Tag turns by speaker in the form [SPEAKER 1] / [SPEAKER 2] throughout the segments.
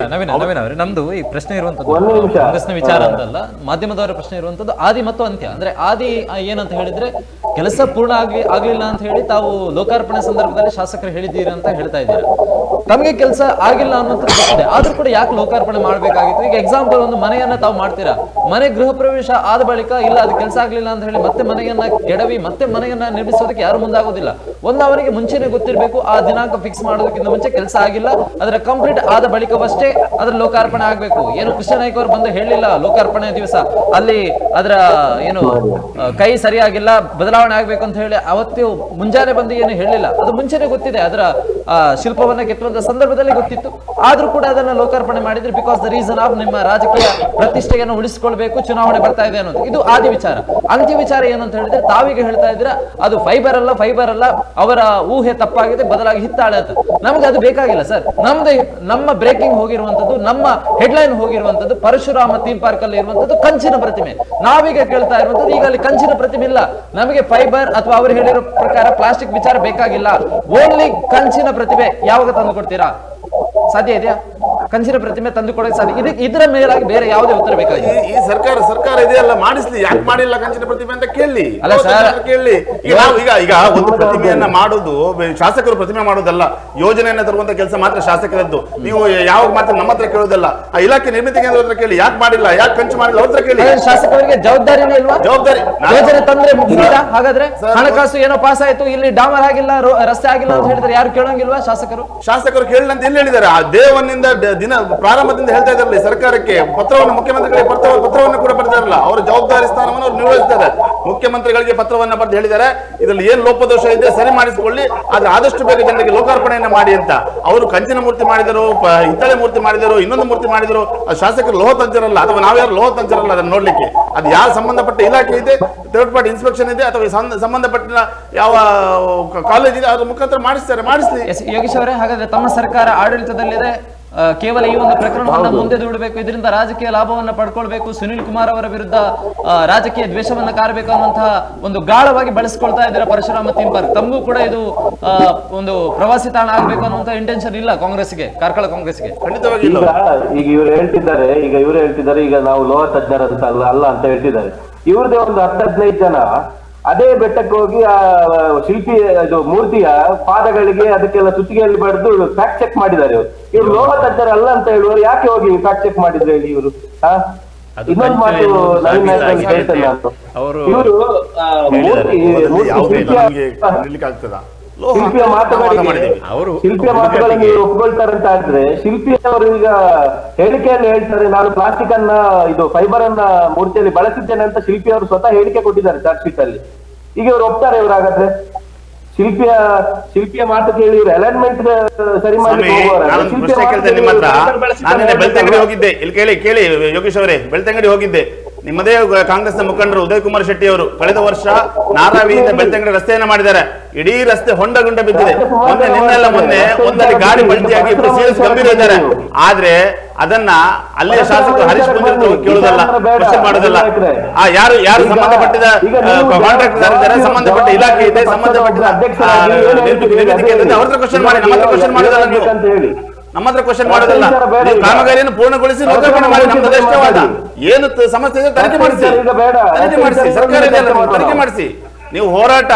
[SPEAKER 1] ನವೀನ ನವೀನ ಅವರೇ ನಮ್ದು ಈ ಪ್ರಶ್ನೆ ಇರುವಂತದ್ದು. ಕಾಂಗ್ರೆಸ್ನ ವಿಚಾರ ಅಂತಲ್ಲ ಮಾಧ್ಯಮದವರ ಪ್ರಶ್ನೆ ಇರುವಂತದ್ದು ಆದಿ ಮತ್ತು ಅಂತ್ಯ ಅಂದ್ರೆ ಆದಿ ಏನಂತ ಹೇಳಿದ್ರೆ ಕೆಲಸ ಪೂರ್ಣ ಆಗ್ಲಿ ಆಗಲಿಲ್ಲ ಅಂತ ಹೇಳಿ ತಾವು ಲೋಕಾರ್ಪಣೆ ಸಂದರ್ಭದಲ್ಲಿ ಶಾಸಕರು ಹೇಳಿದ್ದೀರಿ ಅಂತ ಹೇಳ್ತಾ ಇದ್ದೀರಾ? ತಮಗೆ ಕೆಲಸ ಆಗಿಲ್ಲ ಅನ್ನೋದು ಆದ್ರೂ ಕೂಡ ಯಾಕೆ ಲೋಕಾರ್ಪಣೆ ಮಾಡ್ಬೇಕಾಗಿತ್ತು? ಈಗ ಎಕ್ಸಾಂಪಲ್ ಒಂದು ಮನೆಯನ್ನ ತಾವು ಮಾಡ್ತೀರಾ? ಮನೆ ಗೃಹ ಪ್ರವೇಶ ಆದ ಬಳಿಕ, ಇಲ್ಲ ಅದು ಕೆಲಸ ಆಗ್ಲಿಲ್ಲ ಅಂತ ಹೇಳಿ ಮತ್ತೆ ಮನೆಯನ್ನ ಕೆಡವಿ, ಮತ್ತೆ ಮನೆಯನ್ನ ನಿರ್ಮಿಸೋದಕ್ಕೆ ಯಾರು ಮುಂದಾಗೋದಿಲ್ಲ. ಒಂದು ಅವರಿಗೆ ಮುಂಚೆನೆ ಗೊತ್ತಿರಬೇಕು, ಆ ದಿನಾಂಕ ಫಿಕ್ಸ್ ಮಾಡೋದಕ್ಕಿಂತ ಮುಂಚೆ ಕೆಲಸ ಆಗಿಲ್ಲ, ಅದರ ಕಂಪ್ಲೀಟ್ ಆದ ಬಳಿಕವಷ್ಟೇ ಅದರ ಲೋಕಾರ್ಪಣೆ ಆಗ್ಬೇಕು. ಏನು ಕೃಷ್ಣ ನಾಯ್ಕ ಅವರು ಬಂದು ಹೇಳಿಲ್ಲ ಲೋಕಾರ್ಪಣೆ ದಿವಸ? ಅಲ್ಲಿ ಅದರ, ಏನು, ಕೈ ಸರಿಯಾಗಿಲ್ಲ, ಬದಲಾವಣೆ ಆಗ್ಬೇಕು ಅಂತ ಹೇಳಿ ಅವತ್ತು ಮುಂಜಾನೆ ಬಂದು ಏನು ಹೇಳಿಲ್ಲ ಅದು ಮುಂಚೆನೆ ಗೊತ್ತಿದೆ, ಅದರ ಶಿಲ್ಪವನ್ನ ಕೆತ್ತುವಂತ ಸಂದರ್ಭದಲ್ಲಿ ಗೊತ್ತಿತ್ತು. ಆದ್ರೂ ಕೂಡ ಅದನ್ನ ಲೋಕಾರ್ಪಣೆ ಮಾಡಿದ್ರೆ ಬಿಕಾಸ್ ದ ರೀಸನ್ ಆಫ್ ನಿಮ್ಮ ರಾಜಕೀಯ ಪ್ರತಿಷ್ಠೆಯನ್ನು ಉಳಿಸಿಕೊಳ್ಬೇಕು, ಚುನಾವಣೆ ಬರ್ತಾ ಇದೆ ಅನ್ನೋದು. ಇದು ಆದಿ ವಿಚಾರ. ಅಂತ್ಯ ವಿಚಾರ ಏನು ಅಂತ ಹೇಳಿದ್ರೆ, ತಾವಿಗೆ ಹೇಳ್ತಾ ಇದ್ರ ಅದು ಫೈಬರ್ ಅಲ್ಲ ಫೈಬರ್ ಅಲ್ಲ, ಅವರ ಊಹೆ ತಪ್ಪಾಗಿದೆ, ಬದಲಾಗಿ ಹಿತ್ತಾಳೆ ಅಂತ. ನಮ್ಗೆ ಅದು ಬೇಕಾಗಿಲ್ಲ ಸರ್. ನಮ್ದು, ನಮ್ಮ ಬ್ರೇಕಿಂಗ್ ಹೋಗಿರುವಂತದ್ದು, ನಮ್ಮ ಹೆಡ್ಲೈನ್ ಹೋಗಿರುವಂತದ್ದು, ಪರಶುರಾಮ ಥೀಮ್ ಪಾರ್ಕ್ ಅಲ್ಲಿ ಇರುವಂತದ್ದು ಕಂಚಿನ ಪ್ರತಿಮೆ. ನಾವೀಗ ಕೇಳ್ತಾ ಇರುವಂತದ್ದು, ಈಗ ಅಲ್ಲಿ ಕಂಚಿನ ಪ್ರತಿಮೆ ಇಲ್ಲ. ನಮಗೆ ಫೈಬರ್ ಅಥವಾ ಅವರು ಹೇಳಿರೋ ಪ್ರಕಾರ ಪ್ಲಾಸ್ಟಿಕ್ ವಿಚಾರ ಬೇಕಾಗಿಲ್ಲ. ಓನ್ಲಿ ಕಂಚಿನ ಪ್ರತಿಭೆ ಯಾವಾಗ ತಂದು ಕೊಡ್ತೀರಾ ಸಾಧ್ಯ ಇದೆಯಾ? ಕಂಚಿನ ಪ್ರತಿಮೆ ತಂದು ಕೊಡೋಕೆ ಸಾಧ್ಯ ಇದಕ್ಕೆ ಇದರ ಮೇಲಾಗಿ ಬೇರೆ ಯಾವುದೇ ಉತ್ತರ ಬೇಕಾಗಿಲ್ಲ.
[SPEAKER 2] ಈ- ಸರ್ಕಾರ ಸರ್ಕಾರ ಇದೆಯಲ್ಲ ಮಾಡಿಸ್ಲಿ. ಯಾಕೆ ಮಾಡಿಲ್ಲ ಕಂಚಿನ ಪ್ರತಿಮೆ ಅಂತ ಕೇಳಿ
[SPEAKER 1] ಅಲ್ಲ ಸರ್.
[SPEAKER 2] ಕೇಳಿ ಈಗ ನಾವು ಈಗ ಈಗ ಒಂದು ಪ್ರತಿಮೆಯನ್ನ ಮಾಡೋದು ಶಾಸಕರು ಪ್ರತಿಮೆ ಮಾಡೋದಲ್ಲ ಯೋಜನೆಯನ್ನ ತರುವಂತ ಕೆಲಸ ಮಾತ್ರ ಶಾಸಕರದ್ದು. ನೀವು ಯಾವಾಗ ಮಾತ್ರ ನಮ್ಮ ಹತ್ರ ಕೇಳೋದಲ್ಲ. ಆ ಇಲಾಖೆ ನಿರ್ಮಿತಿ ಕೇಂದ್ರ ಹತ್ರ ಕೇಳಿ ಯಾಕೆ ಮಾಡಿಲ್ಲ ಯಾಕೆ ಕಂಚು ಮಾಡಿಲ್ಲ ಅವ್ರ ಕೇಳಿ.
[SPEAKER 1] ಶಾಸಕರಿಗೆ ಜವಾಬ್ದಾರಿನೇ ಇಲ್ವಾ?
[SPEAKER 2] ಜವಾಬ್ದಾರಿ.
[SPEAKER 1] ಯೋಜನೆ ತಂದ್ರೆ ಮುಗಿದಾ ಹಾಗಾದ್ರೆ ಹಣಕಾಸು ಏನೋ ಪಾಸ್ ಆಯ್ತು ಇಲ್ಲಿ ಡಾಮರ್ ಆಗಿಲ್ಲ ರಸ್ತೆ ಆಗಿಲ್ಲ ಅಂತ ಹೇಳಿದ್ರೆ ಯಾರು ಕೇಳಂಗಿಲ್ವಾ ಶಾಸಕರು?
[SPEAKER 2] ಶಾಸಕರು ಕೇಳಿಲ್ಲ ಅಂತ ಎಲ್ಲಿ ಹೇಳಿದ್ದಾರೆ. ಆ ದೇವನಿಂದ ದಿನ ಪ್ರಾರಂಭದಿಂದ ಹೇಳ್ತಾ ಇದ್ದಾರಲ್ಲ ಸರ್ಕಾರಕ್ಕೆ. ಪತ್ರವನ್ನು ಮುಖ್ಯಮಂತ್ರಿಗಳಿಗೆ ಪತ್ರ ಪತ್ರವನ್ನು ಕೂಡ ಬರ್ತಾರಲ್ಲ ಅವರ ಜವಾಬ್ದಾರಿ ಸ್ಥಾನವನ್ನು ಅವರು ನಿರ್ವಹಿಸ್ತಾರೆ. ಮುಖ್ಯಮಂತ್ರಿಗಳಿಗೆ ಪತ್ರವನ್ನ ಬರೆದು ಹೇಳಿದ್ದಾರೆ. ಇದರಲ್ಲಿ ಏನ್ ಲೋಪದೋಷ ಇದೆ ಸರಿ ಮಾಡಿಸಿಕೊಳ್ಳಿ. ಆದ್ರೆ ಆದಷ್ಟು ಬೇಗ ಜನರಿಗೆ ಲೋಕಾರ್ಪಣೆಯನ್ನು ಮಾಡಿ ಅಂತ. ಅವರು ಕಂಚಿನ ಮೂರ್ತಿ ಮಾಡಿದರು ಇತ್ತಳೆ ಮೂರ್ತಿ ಮಾಡಿದರು, ಇನ್ನೊಂದು ಮೂರ್ತಿ ಮಾಡಿದರು. ಶಾಸಕರು ಲೋಹ ತಂಚರಲ್ಲ ಅಥವಾ ನಾವ್ಯಾರು ಲೋಹ ತಂಚರಲ್ಲ ಅದನ್ನ ನೋಡ್ಲಿಕ್ಕೆ. ಅದು ಯಾರು ಸಂಬಂಧಪಟ್ಟ ಇಲಾಖೆ ಇದೆ ಥರ್ಡ್ ಪಾರ್ಟಿ ಇನ್ಸ್ಪೆಕ್ಷನ್ ಇದೆ, ಅಥವಾ ಸಂಬಂಧಪಟ್ಟ ಯಾವ ಕಾಲೇಜ್ ಇದೆ, ಅದ್ರ ಮುಖಾಂತರ ಮಾಡಿಸ್ತಾರೆ, ಮಾಡಿಸ್ಲಿ.
[SPEAKER 1] ಯೋಗೇಶ್ ಅವರೇ, ಹಾಗಾದ್ರೆ ತಮ್ಮ ಸರ್ಕಾರ ಆಡಳಿತದಲ್ಲಿದೆ. ಕೇವಲ ಈ ಒಂದು ಪ್ರಕರಣವನ್ನ ಮುಂದೆ ದೂಡಬೇಕು. ಇದರಿಂದ ರಾಜಕೀಯ ಲಾಭವನ್ನ ಪಡ್ಕೊಳ್ಬೇಕು. ಸುನಿಲ್ ಕುಮಾರ್ ಅವರ ವಿರುದ್ಧ ರಾಜಕೀಯ ದ್ವೇಷವನ್ನ ಕಾರಬೇಕು ಅನ್ನುವಂತಹ ಒಂದು ಗಾಳವಾಗಿ ಬಳಸ್ಕೊಳ್ತಾ ಇದ್ದಾರೆ ಪರಶುರಾಮ ಥೀಮ್ ಪಾರ್ಕ್ ತಮಗೂ ಕೂಡ ಇದು ಒಂದು ಪ್ರವಾಸಿ ತಾಣ ಆಗ್ಬೇಕು ಅನ್ನುವಂತ ಇಂಟೆನ್ಷನ್ ಇಲ್ಲ ಕಾಂಗ್ರೆಸ್ಗೆ ಕಾರ್ಕಳ ಕಾಂಗ್ರೆಸ್ಗೆ
[SPEAKER 2] ಖಂಡಿತವಾಗಿ
[SPEAKER 3] ಈಗ
[SPEAKER 2] ಇವರು
[SPEAKER 3] ಈಗ ಇವ್ರು ಹೇಳ್ತಿದ್ದಾರೆ ಈಗ ಇವರು ಹೇಳ್ತಿದ್ದಾರೆ ಈಗ ನಾವು ಲೋಹ ತಜ್ಞರಂತ ಅಲ್ಲ ಅಲ್ಲ ಅಂತ ಹೇಳ್ತಿದ್ದಾರೆ. ಇವ್ರದೇ ಒಂದು ಹತ್ತು ಹದಿನೈದು ಜನ ಅದೇ ಬೆಟ್ಟಕ್ಕೆ ಹೋಗಿ ಆ ಶಿಲ್ಪಿ ಇದು ಮೂರ್ತಿಯ ಪಾದಗಳಿಗೆ ಅದಕ್ಕೆಲ್ಲ ಸುತ್ತಿಗೆಯಲ್ಲಿ ಬಡಿದು ಫ್ಯಾಕ್ಟ್ ಚೆಕ್ ಮಾಡಿದ್ದಾರೆ ಇವ್ರು. ಇವ್ರು ಲೋಹ ತಜ್ಞರಲ್ಲ ಅಂತ ಹೇಳುವರು ಯಾಕೆ ಹೋಗಿ ಫ್ಯಾಕ್ಟ್ ಚೆಕ್ ಮಾಡಿದ್ರೆ ಹೇಳಿ ಇವರು?
[SPEAKER 4] ಅದು
[SPEAKER 3] ಇನ್ನೊಂದು ಮಾತು ನವೀನ್ ಇವರು ಮೂರ್ತಿ ಮೂರ್ತಿ ಶಿಲ್ಪಿಯ- ಶಿಲ್ಪಿಯ ಮಾತುಗಳಿಗೆ
[SPEAKER 4] ಅವರು
[SPEAKER 3] ಶಿಲ್ಪಿಯ ಮಾತುಗಳಿಗೆ ಒಪ್ಕೊಳ್ತಾರೆ ಅಂತ ಆದ್ರೆ ಶಿಲ್ಪಿ ಅವರು ಈಗ ಹೇಳಿಕೆಯನ್ನು ಹೇಳ್ತಾರೆ ನಾನು ಪ್ಲಾಸ್ಟಿಕ್ ಅನ್ನ ಇದು ಫೈಬರ್ ಅನ್ನ ಮೂರ್ತಿಯಲ್ಲಿ ಬಳಸಿದ್ದೇನೆ ಅಂತ ಶಿಲ್ಪಿ ಅವರು ಸ್ವತಃ ಹೇಳಿಕೆ ಕೊಟ್ಟಿದ್ದಾರೆ ಚಾರ್ಜ್ ಶೀಟ್ ಅಲ್ಲಿ. ಈಗ ಇವರು ಒಪ್ತಾರೆ ಇವ್ರು ಹಾಗಾದ್ರೆ. ಶಿಲ್ಪಿಯ ಶಿಲ್ಪಿಯ ಮಾತು ಕೇಳಿ ಇವರು ಅಲೈನ್ಮೆಂಟ್ ಸರಿ ಮಾಡಿ
[SPEAKER 2] ಹೋಗಿದ್ದೆ. ಇಲ್ಲಿ ಕೇಳಿ ಕೇಳಿ ಯೋಗೇಶ್ ಅವರೇ ಬೆಳ್ತಂಗಡಿ ಹೋಗಿದ್ದೆ. ನಿಮ್ಮದೇ ಕಾಂಗ್ರೆಸ್ನ ಮುಖಂಡರು ಉದಯ್ ಕುಮಾರ್ ಶೆಟ್ಟಿ ಅವರು ಕಳೆದ ವರ್ಷ ನಾರಾವಿಯಿಂದ ಬೆಳ್ತಂಗಡಿ ರಸ್ತೆಯನ್ನ ಮಾಡಿದ್ದಾರೆ. ಇಡೀ ರಸ್ತೆ ಹೊಂಡ ಗುಂಡ ಬಿದ್ದಿದೆ. ಮೊನ್ನೆ ನಿನ್ನೆಲ್ಲ ಮೊನ್ನೆ ಒಂದಲ್ಲಿ ಗಾಡಿ ಬಳ್ತಿಯಾಗಿ ಇಬ್ಬರು ಸೀರಿಯಸ್ ಗಂಭೀರ ಇದ್ದಾರೆ. ಆದ್ರೆ ಅದನ್ನ ಅಲ್ಲಿಯ ಶಾಸಕರು ಹರೀಶ್ ಬಂದಿರ್ತು ಕೇಳುದಲ್ಲ ಕ್ವಶನ್ ಮಾಡುದಲ್ಲ. ಆ ಯಾರು ಯಾರು ಸಂಬಂಧಪಟ್ಟಿದ ಕಾಂಟ್ರಾಕ್ಟರ್ ಇದ್ದಾರೆ ಸಂಬಂಧಪಟ್ಟ ಇಲಾಖೆ ಇದೆ ಸಂಬಂಧಪಟ್ಟ ಆ, ನಿರ್ಮಿತಿ ನಿರ್ಮಿತಿ ಕೇಂದ್ರ ಇದೆ, ಅವ್ರ ಕ್ವಶನ್ ಮಾಡಿ ನಮ್ಮ ಕ್ವಶನ್ ಮಾಡೋದಲ್ಲ ನೀವು. ನಮ್ಮ ಹತ್ರ ಕ್ವಶನ್ ಮಾಡೋದಲ್ಲ. ನೀವು ಕಾಮಗಾರಿಯನ್ನು ಪೂರ್ಣಗೊಳಿಸಿ ಲೋಕಾರ್ಪಣೆ ಮಾಡಿ ನಮ್ದು ಅದಷ್ಟವಾದ ಏನು ಸಮಸ್ಯೆ ಇದೆ ತನಿಖೆ ಮಾಡಿಸಿ. ತನಿಖೆ ಮಾಡಿಸಿ. ಸರ್ಕಾರ ತನಿಖೆ ಮಾಡಿಸಿ. ನೀವು ಹೋರಾಟ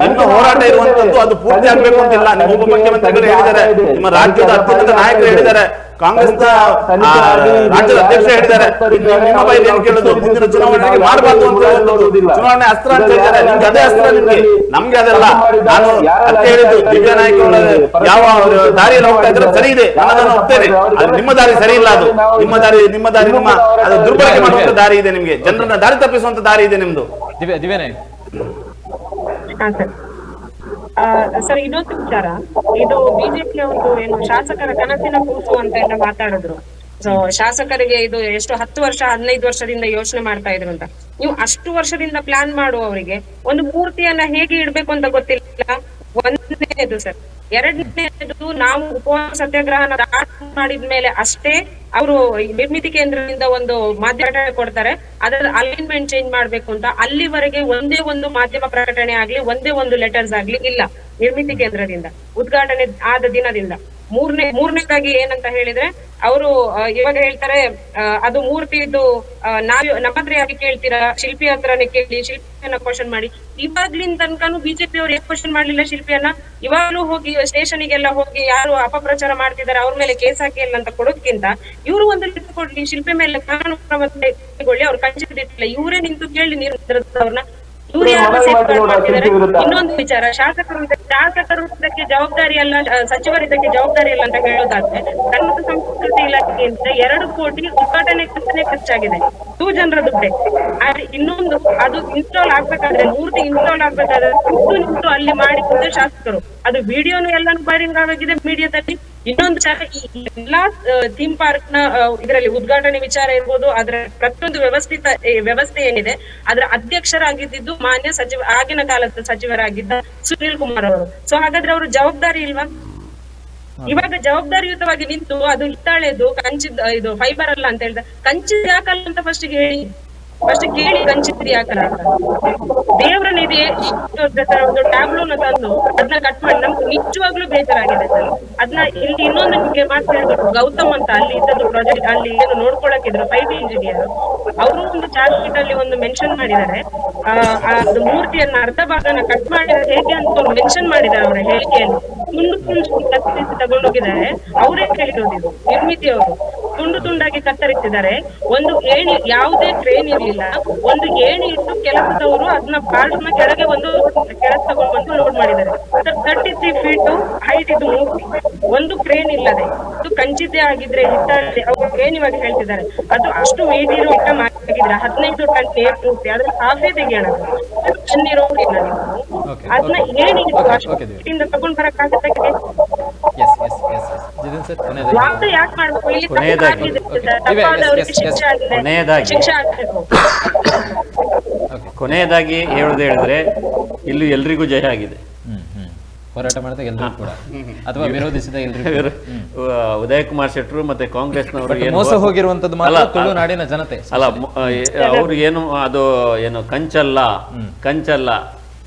[SPEAKER 2] ನಿಮ್ಮ ಹೋರಾಟ ಇರುವಂತದ್ದು ಅದು ಪೂರ್ತಿ ಆಗ್ಬೇಕು ಅಂತಿಲ್ಲ. ನಿಮ್ಮ ಉಪಮುಖ್ಯಮಂತ್ರಿಗಳು ಹೇಳಿದ್ದಾರೆ ನಿಮ್ಮ ರಾಜ್ಯದ ಅತ್ಯುನ್ನತ ನಾಯಕರು ಹೇಳಿದ್ದಾರೆ ಕಾಂಗ್ರೆಸ್ ರಾಜ್ಯದ ಅಧ್ಯಕ್ಷ ಹೇಳಿದ್ದಾರೆ. ನಿಮ್ಮ ಬೈಲಿ ಏನ್ ಕೇಳುದು ಮುಂದಿನ ಚುನಾವಣೆಗೆ ಮಾಡಬಾರ್ದು ಅಂತ ಹೇಳುವಂತದ್ದು ಚುನಾವಣೆ ಅಸ್ತ್ರ ಅಂತ ಹೇಳಿದ್ದಾರೆ ನಿಮ್ಗೆ ಅದೇ ಅಸ್ತ್ರ ನಿಮ್ಗೆ. ನಮ್ಗೆ ಅದೆಲ್ಲ. ನಾನು ಅಂತ ಹೇಳಿದ್ದು ದಿವ್ಯ ನಾಯಕರು ಯಾವ ದಾರಿಯಲ್ಲಿ ಹೋಗ್ತಾ ಇದ್ರೆ ಸರಿ ಇದೆ. ನಾನು ಅದನ್ನು ಒಪ್ತೇನೆ. ಅದು ನಿಮ್ಮ ದಾರಿ ಸರಿ ಇಲ್ಲ ಅದು. ನಿಮ್ಮ ದಾರಿ ನಿಮ್ಮ ದಾರಿ ನಿಮ್ಮ ಅದು ದುರ್ಬಳಕೆ ಮಾಡುವಂತ ದಾರಿ ಇದೆ ನಿಮ್ಗೆ. ಜನರನ್ನ ದಾರಿ ತಪ್ಪಿಸುವಂತ ದಾರಿ ಇದೆ ನಿಮ್ದು
[SPEAKER 1] ದಿವ್ಯ ದಿವ್ಯನೇ
[SPEAKER 5] ಹಾ ಸರ್ ಆ, ಸರ್ ಇನ್ನೊಂದು ವಿಚಾರ. ಇದು ಬಿಜೆಪಿ ಒಂದು ಏನು ಶಾಸಕರ ಕನಸಿನ ಕೂಸು ಅಂತ ಎಲ್ಲ ಮಾತಾಡಿದ್ರು. ಸೊ ಶಾಸಕರಿಗೆ ಇದು ಎಷ್ಟು ಹತ್ತು ವರ್ಷ ಹದಿನೈದು ವರ್ಷದಿಂದ ಯೋಚನೆ ಮಾಡ್ತಾ ಇದ್ರು ಅಂತ. ನೀವು ಅಷ್ಟು ವರ್ಷದಿಂದ ಪ್ಲಾನ್ ಮಾಡುವವರಿಗೆ ಒಂದು ಮೂರ್ತಿಯನ್ನ ಹೇಗೆ ಇಡ್ಬೇಕು ಅಂತ ಗೊತ್ತಿಲ್ಲ. ಒಂದನೇದು ಸರ್. ಎರಡನೇದು ನಾವು ಉಪವಾಸ ಸತ್ಯಾಗ್ರಹನ ಮಾಡಿದ್ಮೇಲೆ ಅಷ್ಟೇ ಅವರು ನಿರ್ಮಿತಿ ಕೇಂದ್ರದಿಂದ ಒಂದು ಮಾಧ್ಯಮ ಕೊಡ್ತಾರೆ. ಅದರ ಅಲೈನ್ಮೆಂಟ್ ಚೇಂಜ್ ಮಾಡ್ಬೇಕು ಅಂತ. ಅಲ್ಲಿವರೆಗೆ ಒಂದೇ ಒಂದು ಮಾಧ್ಯಮ ಪ್ರಕಟಣೆ ಆಗ್ಲಿ, ಒಂದೇ ಒಂದು ಲೆಟರ್ಸ್ ಆಗ್ಲಿ ಇಲ್ಲ ನಿರ್ಮಿತಿ ಕೇಂದ್ರದಿಂದ, ಉದ್ಘಾಟನೆ ಆದ ದಿನದಿಂದ. ಮೂರನೇ, ಮೂರನೇದಾಗಿ ಏನಂತ ಹೇಳಿದ್ರೆ, ಅವರು ಇವಾಗ ಹೇಳ್ತಾರೆ ಅದು ಮೂರ್ತಿದು ನಾವ್ ನಮ್ಮ ಹತ್ರ ಯಾಕೆ ಕೇಳ್ತೀರಾ? ಶಿಲ್ಪಿ ಹತ್ರನೇ ಕೇಳಿ, ಶಿಲ್ಪಿಯನ್ನ ಕ್ವಶನ್ ಮಾಡಿ. ಇವಾಗ್ಲಿಂದ ತನಕನು ಬಿಜೆಪಿ ಅವ್ರು ಯಾಕೆ ಕ್ವಶನ್ ಮಾಡ್ಲಿಲ್ಲ ಶಿಲ್ಪಿಯನ್ನ? ಇವಾಗ್ಲೂ ಹೋಗಿ ಸ್ಟೇಷನ್ಗೆಲ್ಲ ಹೋಗಿ ಯಾರು ಅಪಪ್ರಚಾರ ಮಾಡ್ತಿದ್ದಾರೆ ಅವ್ರ ಮೇಲೆ ಕೇಸ್ ಹಾಕಿಲ್ಲ ಅಂತ ಕೊಡೋದ್ಕಿಂತ, ಇವರು ಒಂದು ಕೊಡ್ಲಿ, ಶಿಲ್ಪಿ ಮೇಲೆ ಕಾನೂನು ಕ್ರಮ ಕೈಗೊಳ್ಳಿ ಅವ್ರು ಕಂಚಿಟ್ಟಿಲ್ಲ ಇವರೇ ನಿಂತು ಕೇಳಿ ನೀರು ಅವ್ರನ್ನ ಇನ್ನೊಂದು ವಿಚಾರ ಶಾಸಕರು ಶಾಸಕರು ಇದಕ್ಕೆ ಜವಾಬ್ದಾರಿ ಅಲ್ಲ ಸಚಿವರು ಇದಕ್ಕೆ ಜವಾಬ್ದಾರಿ ಅಲ್ಲ ಅಂತ ಹೇಳೋದಾದ್ರೆ ಕನ್ನಡ ಸಂಸ್ಕೃತಿ ಇಲಾಖೆಯಿಂದ ಎರಡು ಕೋಟಿ ಉದ್ಘಾಟನೆ ಖರ್ಚನೆ ಖರ್ಚಾಗಿದೆ. ಟೂ ಜನರ ದುಡ್ಡೆ. ಆದ್ರೆ ಇನ್ನೊಂದು ಅದು ಇನ್ಸ್ಟಾಲ್ ಆಗ್ಬೇಕಾದ್ರೆ ಮೂರ್ತಿ ಇನ್ಸ್ಟಾಲ್ ಆಗ್ಬೇಕಾದ್ರೆ ನಿಂತು ಅಲ್ಲಿ ಮಾಡಿದ್ದು ಶಾಸಕರು. ಅದು ವಿಡಿಯೋನು ಎಲ್ಲಾನು ಬೈರಿಂಗ್ ಆಗಿದೆ ಮೀಡಿಯಾದಲ್ಲಿ ಇನ್ನೊಂದು ಈ ಎಲ್ಲಾ ಥೀಮ್ ಪಾರ್ಕ್ನ ಇದರಲ್ಲಿ ಉದ್ಘಾಟನೆ ವಿಚಾರ ಇರ್ಬೋದು ಅದರ ಪ್ರತಿಯೊಂದು ವ್ಯವಸ್ಥಿತ ವ್ಯವಸ್ಥೆ ಏನಿದೆ ಅದರ ಅಧ್ಯಕ್ಷರಾಗಿದ್ದು ಮಾನ್ಯ ಸಚಿವ ಆಗಿನ ಕಾಲದ ಸಚಿವರಾಗಿದ್ದ ಸುನೀಲ್ ಕುಮಾರ್ ಅವರು. ಸೊ ಹಾಗಾದ್ರೆ ಅವರು ಜವಾಬ್ದಾರಿ ಇಲ್ವಾ? ಇವಾಗ ಜವಾಬ್ದಾರಿಯುತವಾಗಿ ನಿಂತು ಅದು ಹಿತ್ತಾಳೆದು ಕಂಚಿದ ಇದು ಫೈಬರ್ ಅಲ್ಲ ಅಂತ ಹೇಳಿದ ಕಂಚಿದ ಯಾಕಲ್ಲ ಅಂತ ಫಸ್ಟ್ ಹೇಳಿ. ಫಸ್ಟ್ ಕೇಳಿ ಕಂಚಿತ್ರಿ ಅಂತ ದೇವರ ನಿಧಿ ಒಂದು ಟ್ಯಾಬ್ಲೂನ ತಂದು ಅದನ್ನ ಕಟ್ ಮಾಡಿ, ನಮ್ಗೆ ನಿಜವಾಗ್ಲೂ ಬೇಜಾರಾಗಿದೆ ಸರ್. ಅದನ್ನ ಇಲ್ಲಿ ಇನ್ನೊಂದು ನಿಮ್ಗೆ ಮಾತು ಹೇಳ್ಬೇಕು. ಗೌತಮ್ ಅಂತ ಅಲ್ಲಿ ಇದ್ದದ್ದು ಪ್ರಾಜೆಕ್ಟ್ ಅಲ್ಲಿ ಏನು ನೋಡ್ಕೊಳಕಿದ್ರು ಸೈಟ್ ಇಂಜಿನಿಯರ್ ಅವರು ಒಂದು ಚಾರ್ಜ್ ಶೀಟ್ ಅಲ್ಲಿ ಒಂದು ಮೆನ್ಷನ್ ಮಾಡಿದ್ದಾರೆ. ಅದು ಮೂರ್ತಿಯನ್ನ ಅರ್ಧ ಭಾಗನ ಕಟ್ ಮಾಡಿದ್ರೆ ಹೇಗೆ ಅಂತ ಒಂದು ಮೆನ್ಷನ್ ಮಾಡಿದ್ದಾರೆ ಅವರ ಹೇಳಿಕೆಯಲ್ಲಿ ತುಂಡು ತುಂಡು ಕತ್ತರಿಸಿ ತಗೊಂಡೋಗಿದ್ದಾರೆ. ಅವರೇ ಹೇಳಿರೋದು ನಿರ್ಮಿತಿ ಅವರು. ತುಂಡು ತುಂಡಾಗಿ ಕತ್ತರಿಸಿದ್ದಾರೆ. ಒಂದು ಏಣಿ, ಯಾವುದೇ ಕ್ರೇನ್ ಇರ್ಲಿಲ್ಲ ಒಂದು ಏಣಿ ಇಟ್ಟು ಕೆಲಸದವರು ಅದನ್ನ ಬಾಲ್ಸ್ನ ಕೆಳಗೆ ಒಂದು ಕೆಳಗೆ ತಗೊಂಡು ಬಂದು ಲೋಡ್ ಮಾಡಿದ್ದಾರೆ. ತರ್ಟಿ ತ್ರೀ ಫೀಟ್ ಹೈಟ್ ಇದು ಮೂರ್ತಿ. ಒಂದು ಕ್ರೇನ್ ಇಲ್ಲದೆ. ಇದು ಕಂಚಿದ್ದೆ ಆಗಿದ್ರೆ ಹಿತ್ತಾಳೆ. ಅವರು ಕ್ರೇನ್ ಇವಾಗ ಹೇಳ್ತಿದ್ದಾರೆ. ಅದು ಅಷ್ಟು ವೇಟ್ ಇರೋ ಇಟ್ಟ ಆಗಿದ್ರೆ ಹದಿನೈದು ಟನ್ ನೇರ್ ಮೂರ್ತಿ. ಅದ್ರ ಹಾಫೇ ತೆಗಿಯೋಣ. ಟನ್ ಇರೋದಿಲ್ಲ ನೀವು ಅದನ್ನ
[SPEAKER 1] okay.
[SPEAKER 5] ಏಣಿ ಇಟ್ಟು ಅಷ್ಟು
[SPEAKER 1] okay, ದೇವಿ.
[SPEAKER 5] ಇಂದ ತಗೊಂಡ್ ಬರಕ್ ಆಗುತ್ತೆ
[SPEAKER 1] ಜಿತಿನ್ ಸರ್ ಕೊನೆಯದಾಗಿ.
[SPEAKER 4] ಹೇಳುದು ಹೇಳಿದ್ರೆ ಇಲ್ಲಿ ಎಲ್ರಿಗೂ ಜಯ ಆಗಿದೆ.
[SPEAKER 1] ಹೋರಾಟ ಮಾಡಿದಾಗ ಎಲ್ಲರೂ ಕೂಡ. ಅಥವಾ ವಿರೋಧಿಸಿದ ಎಲ್ಲರೂ ಉದಯ
[SPEAKER 4] ಇವರು ಕುಮಾರ್ ಶೆಟ್ಟರು ಮತ್ತೆ ಕಾಂಗ್ರೆಸ್ನವರು
[SPEAKER 1] ಮೋಸ ಹೋಗಿರುವಂತದ್ದು ತುಳುನಾಡಿನ ಜನತೆ.
[SPEAKER 4] ಅಲ್ಲ ಅವ್ರು ಏನು ಅದು ಏನು ಕಂಚಲ್ಲ ಕಂಚಲ್ಲ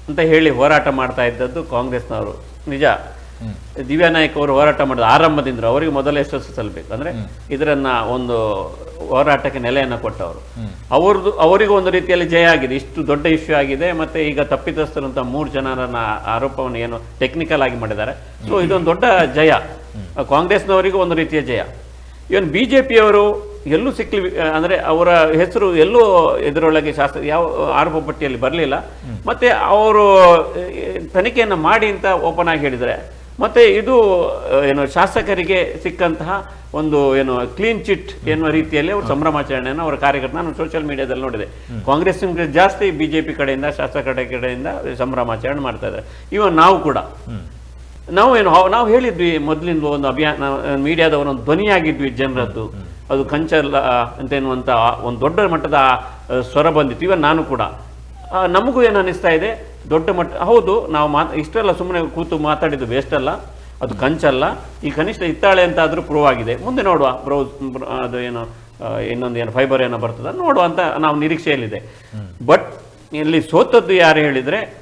[SPEAKER 4] ಅಂತ ಹೇಳಿ ಹೋರಾಟ ಮಾಡ್ತಾ ಇದ್ದದ್ದು ಕಾಂಗ್ರೆಸ್ನವರು. ನಿಜ? ದಿವ್ಯಾ ನಾಯಕ್ ಅವರು ಹೋರಾಟ ಮಾಡಿದ ಆರಂಭದಿಂದ ಅವರಿಗೆ ಮೊದಲ ಯಶಸ್ಸು ಸಲ್ಲಬೇಕು ಅಂದ್ರೆ ಇದರನ್ನ ಒಂದು ಹೋರಾಟಕ್ಕೆ ನೆಲೆಯನ್ನು ಕೊಟ್ಟವರು. ಅವ್ರದ್ದು ಅವರಿಗೂ ಒಂದು ರೀತಿಯಲ್ಲಿ ಜಯ ಆಗಿದೆ. ಇಷ್ಟು ದೊಡ್ಡ ಇಶ್ಯೂ ಆಗಿದೆ ಮತ್ತೆ ಈಗ ತಪ್ಪಿತಸ್ಥರು ಅಂತ ಮೂರು ಜನರನ್ನ ಆರೋಪವನ್ನು ಏನು ಟೆಕ್ನಿಕಲ್ ಆಗಿ ಮಾಡಿದ್ದಾರೆ. ಸೊ ಇದೊಂದು ದೊಡ್ಡ ಜಯ. ಕಾಂಗ್ರೆಸ್ನವರಿಗೂ ಒಂದು ರೀತಿಯ ಜಯ. ಇವನ್ ಬಿ ಜೆ ಪಿಯವರು ಎಲ್ಲೂ ಸಿಕ್ಲಿ ಅಂದರೆ ಅವರ ಹೆಸರು ಎಲ್ಲೂ ಇದರೊಳಗೆ ಶಾಸ್ತ್ರ ಯಾವ ಆರೋಪ ಪಟ್ಟಿಯಲ್ಲಿ ಬರಲಿಲ್ಲ. ಮತ್ತೆ ಅವರು ತನಿಖೆಯನ್ನು ಮಾಡಿ ಅಂತ ಓಪನ್ ಆಗಿ ಹೇಳಿದ್ದಾರೆ ಮತ್ತೆ ಇದು ಏನು ಶಾಸಕರಿಗೆ ಸಿಕ್ಕಂತಹ ಒಂದು ಏನು ಕ್ಲೀನ್ ಚಿಟ್ ಎನ್ನುವ ರೀತಿಯಲ್ಲಿ ಅವರು ಸಂಭ್ರಮಾಚರಣೆಯನ್ನು ಅವರ ಕಾರ್ಯಕರ್ತ ನಾನು ಸೋಷಿಯಲ್ ಮೀಡಿಯಾದಲ್ಲಿ ನೋಡಿದೆ ಕಾಂಗ್ರೆಸ್ ಜಾಸ್ತಿ ಬಿಜೆಪಿ ಕಡೆಯಿಂದ ಶಾಸಕರ ಕಡೆಯಿಂದ ಸಂಭ್ರಮಾಚರಣೆ ಮಾಡ್ತಾ ಇದ್ದಾರೆ ಇವನ್ ನಾವು ಕೂಡ. ನಾವು ಏನು ನಾವು ಹೇಳಿದ್ವಿ ಮೊದಲಿಂದ ಒಂದು ಅಭಿಯಾನ ಮೀಡಿಯಾದವರ ಒಂದು ಧ್ವನಿಯಾಗಿದ್ವಿ ಜನರದ್ದು. ಅದು ಕಂಚಲ್ಲ ಅಂತ ಎನ್ನುವಂಥ ಒಂದು ದೊಡ್ಡ ಮಟ್ಟದ ಸ್ವರ ಬಂದಿತ್ತು. ಇವನ್ ನಾನು ಕೂಡ. ನಮಗೂ ಏನು ಅನ್ನಿಸ್ತಾ ಇದೆ? ದೊಡ್ಡ ಮಟ್ಟ ಹೌದು ನಾವು ಮಾತು ಇಷ್ಟೆಲ್ಲ ಸುಮ್ಮನೆ ಕೂತು ಮಾತಾಡಿದ್ದು ವೇಸ್ಟ್ ಅಲ್ಲ ಅದು ಕಂಚಲ್ಲ. ಈ ಕನಿಷ್ಠ ಹಿತ್ತಾಳೆ ಅಂತ ಆದರೂ ಪ್ರೂವ್ ಆಗಿದೆ. ಮುಂದೆ ನೋಡುವ ಬ್ರೌಸ್ ಬ್ರ- ಅದು ಏನು ಇನ್ನೊಂದು ಏನು ಫೈಬರ್ ಏನೋ ಬರ್ತದ ನೋಡುವ ಅಂತ ನಾವು ನಿರೀಕ್ಷೆಯಲ್ಲಿದೆ. ಬಟ್ ಇಲ್ಲಿ ಸೋತದ್ದು ಯಾರು ಹೇಳಿದರೆ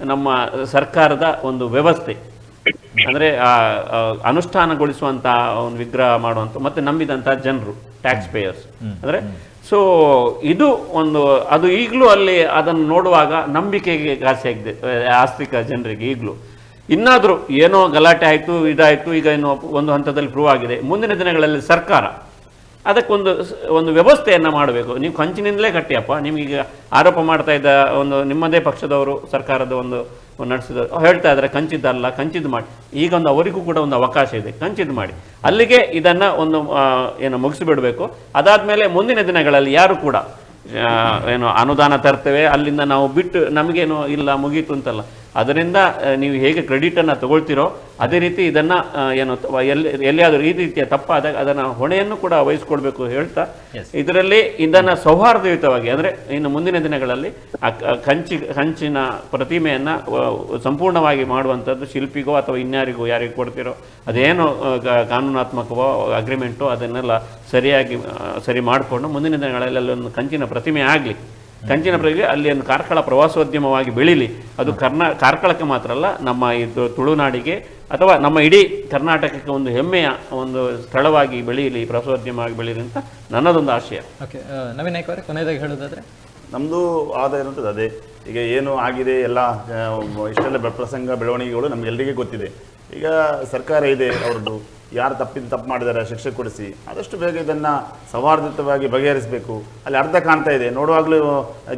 [SPEAKER 4] ನಮ್ಮ ಸರ್ಕಾರದ ಒಂದು ವ್ಯವಸ್ಥೆ. ಅಂದರೆ ಆ, ಅನುಷ್ಠಾನಗೊಳಿಸುವಂತಹ ಅನುಷ್ಠಾನಗೊಳಿಸುವಂತ ಒಂದು ವಿಗ್ರಹ ಮಾಡುವಂಥ ಮತ್ತು ನಂಬಿದಂಥ ಜನರು ಟ್ಯಾಕ್ಸ್ ಪೇಯರ್ಸ್ ಅಂದ್ರೆ ಸೊ ಇದು ಒಂದು ಅದು ಈಗಲೂ ಅಲ್ಲಿ ಅದನ್ನು ನೋಡುವಾಗ ನಂಬಿಕೆಗೆ ಘಾಸಿ ಆಗಿದೆ ಆ, ಆಸ್ತಿಕ ಜನರಿಗೆ ಈಗಲೂ. ಇನ್ನಾದರೂ ಏನೋ ಗಲಾಟೆ ಆಯಿತು ಇದಾಯಿತು ಈಗ ಏನು ಒಂದು ಹಂತದಲ್ಲಿ ಪ್ರೂವ್ ಆಗಿದೆ. ಮುಂದಿನ ದಿನಗಳಲ್ಲಿ ಸರ್ಕಾರ ಅದಕ್ಕೊಂದು ಒಂದು ವ್ಯವಸ್ಥೆಯನ್ನು ಮಾಡಬೇಕು. ನೀವು ಕಂಚಿನಿಂದಲೇ ಕಟ್ಟಿಯಪ್ಪ. ನಿಮಗೀಗ ಆರೋಪ ಮಾಡ್ತಾ ಇದ್ದ ಒಂದು ನಿಮ್ಮದೇ ಪಕ್ಷದವರು ಸರ್ಕಾರದ ಒಂದು ನಡೆಸಿದ ಹೇಳ್ತಾ ಇದ್ದಾರೆ, ಕಂಚಿದ್ದಲ್ಲ, ಕಂಚಿದ್ದು ಮಾಡಿ. ಈಗ ಒಂದು ಅವರಿಗೂ ಕೂಡ ಒಂದು ಅವಕಾಶ ಇದೆ, ಕಂಚಿದ್ದು ಮಾಡಿ. ಅಲ್ಲಿಗೆ ಇದನ್ನು ಒಂದು ಏನು ಮುಗಿಸಿಬಿಡಬೇಕು. ಅದಾದಮೇಲೆ ಮುಂದಿನ ದಿನಗಳಲ್ಲಿ ಯಾರು ಕೂಡ ಏನು ಅನುದಾನ ತರ್ತೇವೆ, ಅಲ್ಲಿಂದ ನಾವು ಬಿಟ್ಟು ನಮಗೇನು ಇಲ್ಲ, ಮುಗೀತು ಅಂತಲ್ಲ. ಅದರಿಂದ ನೀವು ಹೇಗೆ ಕ್ರೆಡಿಟನ್ನು ತಗೊಳ್ತೀರೋ ಅದೇ ರೀತಿ ಇದನ್ನು ಏನು ಎಲ್ಲಿ ಎಲ್ಲಿಯಾದರೂ ಈ ರೀತಿಯ ತಪ್ಪಾದಾಗ ಅದನ್ನು ಹೊಣೆಯನ್ನು ಕೂಡ ವಹಿಸ್ಕೊಡ್ಬೇಕು ಹೇಳ್ತಾ ಇದರಲ್ಲಿ ಇದನ್ನು ಸೌಹಾರ್ದಯುತವಾಗಿ ಅಂದರೆ ಇನ್ನು ಮುಂದಿನ ದಿನಗಳಲ್ಲಿ ಕಂಚಿ ಕಂಚಿನ ಪ್ರತಿಮೆಯನ್ನು ಸಂಪೂರ್ಣವಾಗಿ ಮಾಡುವಂಥದ್ದು ಶಿಲ್ಪಿಗೋ ಅಥವಾ ಇನ್ಯಾರಿಗೋ ಯಾರಿಗೂ ಕೊಡ್ತಿರೋ ಅದೇನು ಕಾನೂನಾತ್ಮಕವೋ ಅಗ್ರಿಮೆಂಟೋ ಅದನ್ನೆಲ್ಲ ಸರಿಯಾಗಿ ಸರಿ ಮಾಡಿಕೊಂಡು ಮುಂದಿನ ದಿನಗಳಲ್ಲಿ ಅಲ್ಲಿ ಒಂದು ಕಂಚಿನ ಪ್ರತಿಮೆ ಆಗಲಿ ಕಂಚಿನ ಪ್ರಜೆ ಅಲ್ಲಿ ಒಂದು ಕಾರ್ಕಳ ಪ್ರವಾಸೋದ್ಯಮವಾಗಿ ಬೆಳೀಲಿ. ಅದು ಕರ್ನಾ, ಕಾರ್ಕಳಕ್ಕೆ ಮಾತ್ರ ಅಲ್ಲ, ನಮ್ಮ ಇದು ತುಳುನಾಡಿಗೆ ಅಥವಾ ನಮ್ಮ ಇಡೀ ಕರ್ನಾಟಕಕ್ಕೆ ಒಂದು ಹೆಮ್ಮೆಯ ಒಂದು ಸ್ಥಳವಾಗಿ ಬೆಳೆಯಲಿ ಪ್ರವಾಸೋದ್ಯಮವಾಗಿ ಬೆಳೀಲಿ ಅಂತ ನನ್ನದೊಂದು ಆಶಯ.
[SPEAKER 1] ಓಕೆ ನವೀನ್ ಅವರೇ, ಕೊನೆಯದಾಗಿ ಹೇಳೋದಾದ್ರೆ
[SPEAKER 2] ನಮ್ಮದು ಆದಾಯ ಇರುವಂಥದ್ದು ಅದೇ. ಈಗ ಏನು ಆಗಿದೆ, ಎಲ್ಲ ಇಷ್ಟೆಲ್ಲ ಪ್ರಸಂಗ, ಬೆಳವಣಿಗೆಗಳು ನಮಗೆಲ್ಲರಿಗೆ ಗೊತ್ತಿದೆ. ಈಗ ಸರ್ಕಾರ ಇದೆ ಅವ್ರದ್ದು, ಯಾರು ತಪ್ಪಿದ್ದು ತಪ್ಪು ಮಾಡಿದ್ದಾರೆ, ಶಿಕ್ಷೆ ಕೊಡಿಸಿ, ಆದಷ್ಟು ಬೇಗ ಇದನ್ನು ಸೌಹಾರ್ದಯುತವಾಗಿ ಬಗೆಹರಿಸಬೇಕು. ಅಲ್ಲಿ ಅರ್ಧ ಕಾಣ್ತಾ ಇದೆ. ನೋಡುವಾಗಲೂ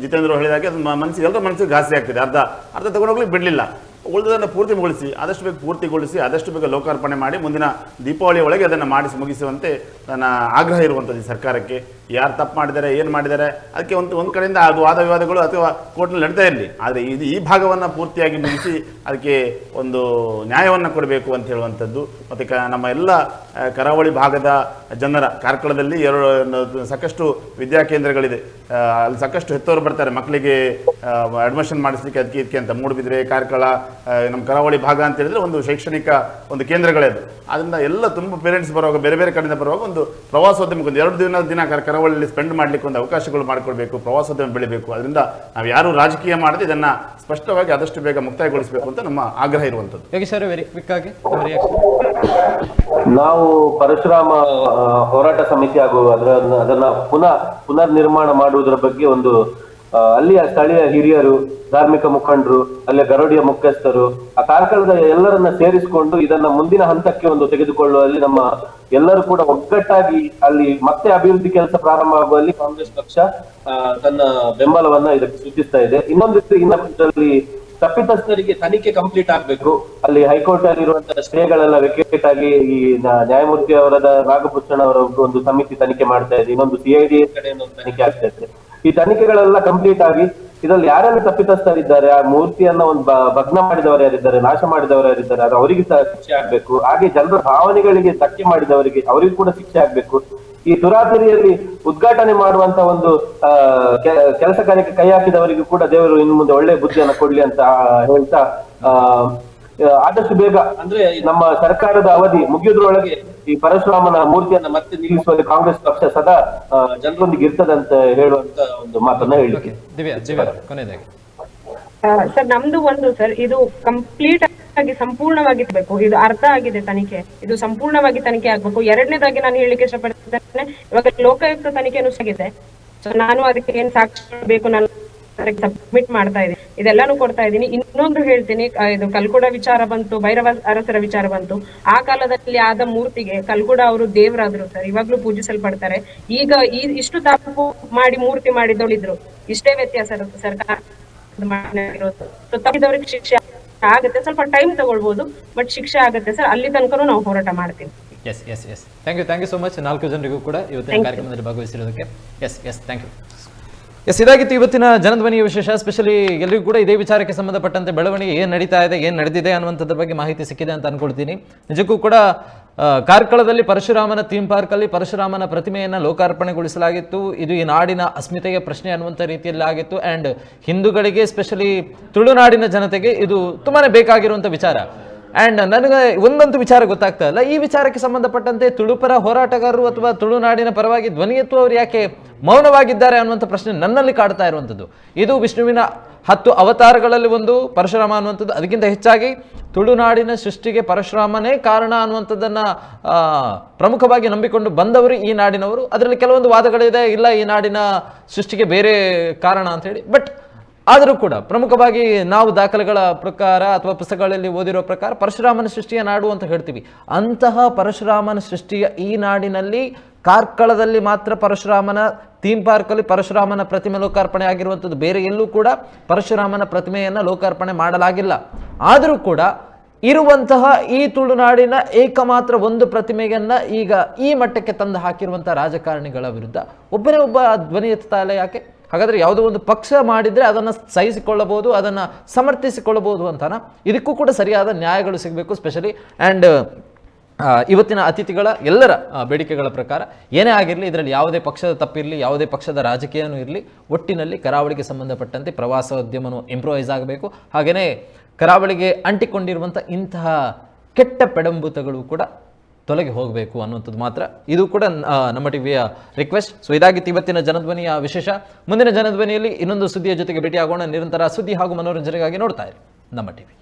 [SPEAKER 2] ಜಿತೇಂದ್ರ ಹೇಳಿದಾಗೆ ಅದು ಮನಸ್ಸಿಗೆ, ಎಲ್ಲರ ಮನಸ್ಸಿಗೆ ಘಾಸಿ ಆಗ್ತಿದೆ. ಅರ್ಧ ಅರ್ಧ ತಗೊಂಡೋಗ್ಲಿಕ್ಕೆ ಬಿಡಲಿಲ್ಲ. ಉಳಿದದನ್ನು ಪೂರ್ತಿಗೊಳಿಸಿ ಆದಷ್ಟು ಬೇಗ ಪೂರ್ತಿಗೊಳಿಸಿ, ಆದಷ್ಟು ಬೇಗ ಲೋಕಾರ್ಪಣೆ ಮಾಡಿ, ಮುಂದಿನ ದೀಪಾವಳಿ ಒಳಗೆ ಅದನ್ನು ಮಾಡಿಸಿ ಮುಗಿಸುವಂತೆ ನನ್ನ ಆಗ್ರಹ ಇರುವಂಥದ್ದು ಸರ್ಕಾರಕ್ಕೆ. ಯಾರು ತಪ್ಪು ಮಾಡಿದ್ದಾರೆ, ಏನು ಮಾಡಿದ್ದಾರೆ, ಅದಕ್ಕೆ ಒಂದು ಒಂದು ಕಡೆಯಿಂದ ಅದು ವಾದ ವಿವಾದಗಳು ಅಥವಾ ಕೋರ್ಟ್ನಲ್ಲಿ ನಡೀತಾ ಇರಲಿ. ಆದರೆ ಇದು ಈ ಭಾಗವನ್ನು ಪೂರ್ತಿಯಾಗಿ ಮುಗಿಸಿ ಅದಕ್ಕೆ ಒಂದು ನ್ಯಾಯವನ್ನು ಕೊಡಬೇಕು ಅಂತ ಹೇಳುವಂಥದ್ದು. ಮತ್ತು ನಮ್ಮ ಎಲ್ಲ ಕರಾವಳಿ ಭಾಗದ ಜನರ ಕಾರ್ಕಳದಲ್ಲಿ ಎರಡು ಸಾಕಷ್ಟು ವಿದ್ಯಾಕೇಂದ್ರಗಳಿದೆ ಅಲ್ಲಿ ಸಾಕಷ್ಟು ಹೆತ್ತವರು ಬರ್ತಾರೆ. ಮಕ್ಕಳಿಗೆ ಅಡ್ಮಿಷನ್ ಮಾಡಿಸ್ಲಿಕ್ಕೆ ಅದಕ್ಕೆ ಇದಕ್ಕೆ ಅಂತ. ಮೂಡುಬಿದ್ರೆ, ಕಾರ್ಕಳ ನಮ್ಮ ಕರಾವಳಿ ಭಾಗ ಅಂತ ಹೇಳಿದ್ರೆ ಒಂದು ಶೈಕ್ಷಣಿಕ ಒಂದು ಕೇಂದ್ರಗಳೇ ಅದು. ಅದರಿಂದ ಎಲ್ಲ ತುಂಬ ಪೇರೆಂಟ್ಸ್ ಬರುವಾಗ, ಬೇರೆ ಬೇರೆ ಕಡೆಯಿಂದ ಬರುವಾಗ ಒಂದು ಪ್ರವಾಸೋದ್ಯಮಕ್ಕೆ ಒಂದು ಎರಡು ದಿನ ದಿನ ಕರ- ಕರಾವಳಿಯಲ್ಲಿ ಸ್ಪೆಂಡ್ ಮಾಡಲಿಕ್ಕೆ ಒಂದು ಅವಕಾಶಗಳು ಮಾಡಿಕೊಡ್ಬೇಕು ಪ್ರವಾಸೋದ್ಯಮ ಬೆಳಿಬೇಕು. ಅದರಿಂದ ನಾವು ಯಾರು ರಾಜಕೀಯ ಮಾಡದೆ ಇದನ್ನು ಸ್ಪಷ್ಟವಾಗಿ ಆದಷ್ಟು ಬೇಗ ಮುಕ್ತಾಯಗೊಳಿಸಬೇಕು ಅಂತ ನಮ್ಮ ಆಗ್ರಹ ಇರುವಂಥದ್ದು
[SPEAKER 1] ಯೋಗೇಶ್ ಅವರೇ ವೆರಿ ಕ್ವಿಕ್ ಆಗಿ
[SPEAKER 3] ನಾವು ಪರಶುರಾಮ ಹೋರಾಟ ಸಮಿತಿ ಹಾಗೂ ಅದರ ಅದನ್ನ ಪುನಃ ಪುನರ್ ನಿರ್ಮಾಣ ಮಾಡುವುದರ ಬಗ್ಗೆ ಒಂದು ಅಲ್ಲಿಯ ಸ್ಥಳೀಯ ಹಿರಿಯರು, ಧಾರ್ಮಿಕ ಮುಖಂಡರು, ಅಲ್ಲಿಯ ಗರೋಡಿಯ ಮುಖ್ಯಸ್ಥರು, ಆ ಕಾರ್ಕಳದ ಎಲ್ಲರನ್ನ ಸೇರಿಸಿಕೊಂಡು ಇದನ್ನ ಮುಂದಿನ ಹಂತಕ್ಕೆ ಒಂದು ತೆಗೆದುಕೊಳ್ಳುವಲ್ಲಿ ನಮ್ಮ ಎಲ್ಲರೂ ಕೂಡ ಒಗ್ಗಟ್ಟಾಗಿ ಅಲ್ಲಿ ಮತ್ತೆ ಅಭಿವೃದ್ಧಿ ಕೆಲಸ ಪ್ರಾರಂಭ ಆಗುವಲ್ಲಿ ಕಾಂಗ್ರೆಸ್ ಪಕ್ಷ ತನ್ನ ಬೆಂಬಲವನ್ನ ಇದಕ್ಕೆ ಸೂಚಿಸ್ತಾ ಇದೆ. ಇನ್ನೊಂದು ಇನ್ನೊಂದರಲ್ಲಿ ತಪ್ಪಿತಸ್ಥರಿಗೆ ತನಿಖೆ ಕಂಪ್ಲೀಟ್ ಆಗ್ಬೇಕು. ಅಲ್ಲಿ ಹೈಕೋರ್ಟ್ ಅಲ್ಲಿ ಇರುವಂತಹ ಸ್ಟೇಗಳೆಲ್ಲ ವೆಕೇಟ್ ಆಗಿ ಈ ನ್ಯಾಯಮೂರ್ತಿ ಅವರದ ನಾಗಭೂಷಣ ಅವರ ಒಂದು ಸಮಿತಿ ತನಿಖೆ ಮಾಡ್ತಾ ಇದೆ. ಇನ್ನೊಂದು ಸಿಐಡಿ ಕಡೆ ಒಂದು ತನಿಖೆ ಆಗ್ತಾ ಇದೆ. ಈ ತನಿಖೆಗಳೆಲ್ಲ ಕಂಪ್ಲೀಟ್ ಆಗಿ ಇದರಲ್ಲಿ ಯಾರೆಲ್ಲ ತಪ್ಪಿತಸ್ಥರಿದ್ದಾರೆ? ಆ ಮೂರ್ತಿಯನ್ನ ಒಂದು ಭಗ್ನ ಮಾಡಿದವರು ಯಾರಿದ್ದಾರೆ? ನಾಶ ಮಾಡಿದವರು ಯಾರಿದ್ದಾರೆ? ಅದು ಅವರಿಗೆ ಸಹ ಶಿಕ್ಷೆ ಆಗ್ಬೇಕು. ಹಾಗೆ ಜನರ ಭಾವನೆಗಳಿಗೆ ಧಕ್ಕೆ ಮಾಡಿದವರಿಗೆ ಅವರಿಗೂ ಕೂಡ ಶಿಕ್ಷೆ ಆಗ್ಬೇಕು. ಈ ದುರಾತರಿಯಲ್ಲಿ ಉದ್ಘಾಟನೆ ಮಾಡುವಂತ ಒಂದು ಕೆಲಸ ಕಾರ್ಯಕ್ಕೆ ಕೈ ಹಾಕಿದವರಿಗೂ ಕೂಡ ದೇವರು ಇನ್ನು ಮುಂದೆ ಒಳ್ಳೆ ಬುದ್ಧಿಯನ್ನು ಕೊಡ್ಲಿ ಅಂತ ಹೇಳ್ತಾ ಆ, ಆದಷ್ಟು ಬೇಗ ಅಂದ್ರೆ ನಮ್ಮ ಸರ್ಕಾರದ ಅವಧಿ ಮುಗಿಯೋದ್ರೊಳಗೆ ಈ ಪರಶುರಾಮನ ಮೂರ್ತಿಯನ್ನ ಮತ್ತೆ ನಿಲ್ಲಿಸುವಲ್ಲಿ ಕಾಂಗ್ರೆಸ್ ಪಕ್ಷ ಸದಾ ಜನರೊಂದಿಗೆ ಇರ್ತದಂತ ಹೇಳುವಂತ ಒಂದು ಮಾತನ್ನ
[SPEAKER 1] ಹೇಳಿಕೆ ಕೊನೆಯದಾಗಿ.
[SPEAKER 5] ಸರ್ ನಮ್ದು ಒಂದು ಸರ್ ಇದು ಕಂಪ್ಲೀಟ್ ಆಗಿ ಸಂಪೂರ್ಣವಾಗಿ ಬೇಕು ಇದು ಅರ್ಧ ಆಗಿದೆ ತನಿಖೆ. ಇದು ಸಂಪೂರ್ಣವಾಗಿ ತನಿಖೆ ಆಗ್ಬೇಕು. ಎರಡನೇದಾಗಿ ನಾನು ಹೇಳಿಕೆ ಇಷ್ಟಪಡ್ತೇನೆ ಇವಾಗ ಲೋಕಾಯುಕ್ತ ತನಿಖೆನೂ ಸಿಗಿದೆ ಸೊ ನಾನು ಅದಕ್ಕೆ ಏನ್ ಸಾಕ್ಷಿ ಬೇಕು ನಾನು ಸಬ್ಮಿಟ್ ಮಾಡ್ತಾ ಇದೆ ಇದೆಲ್ಲಾನು ಕೊಡ್ತಾ ಇದ್ದೀನಿ ಇನ್ನೊಂದು ಹೇಳ್ತೀನಿ ಇದು ಕಲ್ಕುಡ ವಿಚಾರ ಬಂತು ಭೈರವ ಅರಸರ ವಿಚಾರ ಬಂತು. ಆ ಕಾಲದಲ್ಲಿ ಆದ ಮೂರ್ತಿಗೆ ಕಲ್ಕುಡ ಅವರು ದೇವರಾದ್ರು ಸರ್. ಇವಾಗ್ಲೂ ಪೂಜಿಸಲ್ಪಡ್ತಾರೆ. ಈಗ ಈ ಇಷ್ಟು ತಪ್ಪು ಮಾಡಿ ಮೂರ್ತಿ ಮಾಡಿದವಳಿದ್ರು. ಇಷ್ಟೇ ವ್ಯತ್ಯಾಸ ಇರುತ್ತೆ ಸರ್ಕಾರ ತಪ್ಪಿದವ್ರಿಗೆ ಶಿಕ್ಷೆ ಆಗುತ್ತೆ. ಸ್ವಲ್ಪ ಟೈಮ್ ತಗೊಳ್ಬಹುದು ಬಟ್ ಶಿಕ್ಷೆ ಆಗುತ್ತೆ ಸರ್. ಅಲ್ಲಿ ತನಕನೂ ನಾವು ಹೋರಾಟ ಮಾಡ್ತೀವಿ.
[SPEAKER 1] Yes yes yes thank you thank you so much ನಾಲ್ಕು ಜನರಿಗೂ ಕೂಡ ಇವತ್ತಿನ ಕಾರ್ಯಕ್ರಮದಲ್ಲಿ ಭಾಗವಹಿಸಿರೋದಕ್ಕೆ. Yes yes thank you yes ಇದಾಗಿತ್ತು ಇವತ್ತಿನ ಜನಧ್ವನಿಯ ವಿಶೇಷ. ಸ್ಪೆಷಲಿ ಎಲ್ಲರಿಗೂ ಕೂಡ ಇದೇ ವಿಚಾರಕ್ಕೆ ಸಂಬಂಧಪಟ್ಟಂತೆ ಬೆಳವಣಿಗೆ ಏನು ನಡೀತಾ ಇದೆ, ಏನು ನಡೆದಿದೆ ಅನ್ನುವಂಥದ್ರ ಬಗ್ಗೆ ಮಾಹಿತಿ ಸಿಕ್ಕಿದೆ ಅಂತ ಅನ್ಕೊಳ್ತೀನಿ. ನಿಜಕ್ಕೂ ಕೂಡ ಕಾರ್ಕಳದಲ್ಲಿ ಪರಶುರಾಮನ ಥೀಮ್ ಪಾರ್ಕಲ್ಲಿ ಪರಶುರಾಮನ ಪ್ರತಿಮೆಯನ್ನು ಲೋಕಾರ್ಪಣೆಗೊಳಿಸಲಾಗಿತ್ತು. ಇದು ಈ ನಾಡಿನ ಅಸ್ಮಿತೆಯ ಪ್ರಶ್ನೆ ಅನ್ನುವಂಥ ರೀತಿಯಲ್ಲಿ ಆಗಿತ್ತು. ಆ್ಯಂಡ್ ಹಿಂದೂಗಳಿಗೆ ಸ್ಪೆಷಲಿ ತುಳುನಾಡಿನ ಜನತೆಗೆ ಇದು ತುಂಬಾ ಬೇಕಾಗಿರುವಂಥ ವಿಚಾರ. ಆ್ಯಂಡ್ ನನಗೆ ಒಂದಂತೂ ವಿಚಾರ ಗೊತ್ತಾಗ್ತಾ ಇಲ್ಲ. ಈ ವಿಚಾರಕ್ಕೆ ಸಂಬಂಧಪಟ್ಟಂತೆ ತುಳುಪರ ಹೋರಾಟಗಾರರು ಅಥವಾ ತುಳುನಾಡಿನ ಪರವಾಗಿ ಧ್ವನಿ ಎತ್ತುವವರು ಯಾಕೆ ಮೌನವಾಗಿದ್ದಾರೆ ಅನ್ನುವಂಥ ಪ್ರಶ್ನೆ ನನ್ನಲ್ಲಿ ಕಾಡ್ತಾ ಇರುವಂಥದ್ದು. ಇದು ವಿಷ್ಣುವಿನ ಹತ್ತು ಅವತಾರಗಳಲ್ಲಿ ಒಂದು, ಪರಶುರಾಮ ಅನ್ನುವಂಥದ್ದು ಅದಕ್ಕಿಂತ ಹೆಚ್ಚಾಗಿ ತುಳುನಾಡಿನ ಸೃಷ್ಟಿಗೆ ಪರಶುರಾಮನೇ ಕಾರಣ ಅನ್ನುವಂಥದ್ದನ್ನು ಪ್ರಮುಖವಾಗಿ ನಂಬಿಕೊಂಡು ಬಂದವರು ಈ ನಾಡಿನವರು. ಅದರಲ್ಲಿ ಕೆಲವೊಂದು ವಾದಗಳಿದೆ, ಇಲ್ಲ, ಈ ನಾಡಿನ ಸೃಷ್ಟಿಗೆ ಬೇರೆ ಕಾರಣ ಅಂತ ಹೇಳಿ. ಬಟ್ ಆದರೂ ಕೂಡ ಪ್ರಮುಖವಾಗಿ ನಾವು ದಾಖಲೆಗಳ ಪ್ರಕಾರ ಅಥವಾ ಪುಸ್ತಕಗಳಲ್ಲಿ ಓದಿರೋ ಪ್ರಕಾರ ಪರಶುರಾಮನ ಸೃಷ್ಟಿಯ ನಾಡು ಅಂತ ಹೇಳ್ತೀವಿ. ಅಂತಹ ಪರಶುರಾಮನ ಸೃಷ್ಟಿಯ ಈ ನಾಡಿನಲ್ಲಿ ಕಾರ್ಕಳದಲ್ಲಿ ಮಾತ್ರ ಪರಶುರಾಮನ, ಥೀಮ್ ಪಾರ್ಕಲ್ಲಿ ಪರಶುರಾಮನ ಪ್ರತಿಮೆ ಲೋಕಾರ್ಪಣೆ ಆಗಿರುವಂಥದ್ದು. ಬೇರೆ ಎಲ್ಲೂ ಕೂಡ ಪರಶುರಾಮನ ಪ್ರತಿಮೆಯನ್ನು ಲೋಕಾರ್ಪಣೆ ಮಾಡಲಾಗಿಲ್ಲ. ಆದರೂ ಕೂಡ ಇರುವಂತಹ ಈ ತುಳುನಾಡಿನ ಏಕಮಾತ್ರ ಒಂದು ಪ್ರತಿಮೆಯನ್ನು ಈಗ ಈ ಮಟ್ಟಕ್ಕೆ ತಂದು ಹಾಕಿರುವಂಥ ರಾಜಕಾರಣಿಗಳ ವಿರುದ್ಧ ಒಬ್ಬರೇ ಒಬ್ಬ ಧ್ವನಿ ಎತ್ತಾ ಇಲ್ಲ ಯಾಕೆ? ಹಾಗಾದ್ರೆ ಯಾವುದೋ ಒಂದು ಪಕ್ಷ ಮಾಡಿದರೆ ಅದನ್ನು ಸಹಿಸಿಕೊಳ್ಳಬಹುದು, ಅದನ್ನು ಸಮರ್ಥಿಸಿಕೊಳ್ಳಬಹುದು ಅಂತಾನ? ಇದಕ್ಕೂ ಕೂಡ ಸರಿಯಾದ ನ್ಯಾಯಗಳು ಸಿಗಬೇಕು ಸ್ಪೆಷಲಿ ಆ್ಯಂಡ್ ಇವತ್ತಿನ ಅತಿಥಿಗಳ ಎಲ್ಲರ ಬೇಡಿಕೆಗಳ ಪ್ರಕಾರ ಏನೇ ಆಗಿರಲಿ, ಇದರಲ್ಲಿ ಯಾವುದೇ ಪಕ್ಷದ ತಪ್ಪಿರಲಿ, ಯಾವುದೇ ಪಕ್ಷದ ರಾಜಕೀಯನೂ ಇರಲಿ, ಒಟ್ಟಿನಲ್ಲಿ ಕರಾವಳಿಗೆ ಸಂಬಂಧಪಟ್ಟಂತೆ ಪ್ರವಾಸೋದ್ಯಮನು ಇಂಪ್ರೂವೈಸ್ ಆಗಬೇಕು. ಹಾಗೆಯೇ ಕರಾವಳಿಗೆ ಅಂಟಿಕೊಂಡಿರುವಂಥ ಇಂತಹ ಕೆಟ್ಟ ಪೆಡಂಬೂತಗಳು ಕೂಡ ತೊಲಗಿ ಹೋಗಬೇಕು ಅನ್ನುವಂಥದ್ದು ಮಾತ್ರ. ಇದು ಕೂಡ ನಮ್ಮ ಟಿವಿಯ ರಿಕ್ವೆಸ್ಟ್ ಸೊ ಇದಾಗಿತ್ತು ಇವತ್ತಿನ ಜನಧ್ವನಿಯ ವಿಶೇಷ. ಮುಂದಿನ ಜನಧ್ವನಿಯಲ್ಲಿ ಇನ್ನೊಂದು ಸುದ್ದಿಯ ಜೊತೆಗೆ ಭೇಟಿಯಾಗೋಣ. ನಿರಂತರ ಸುದ್ದಿ ಹಾಗೂ ಮನೋರಂಜನೆಗಾಗಿ ನೋಡ್ತಾ ಇರಿ. ನಮ್ಮ ಟಿವಿ.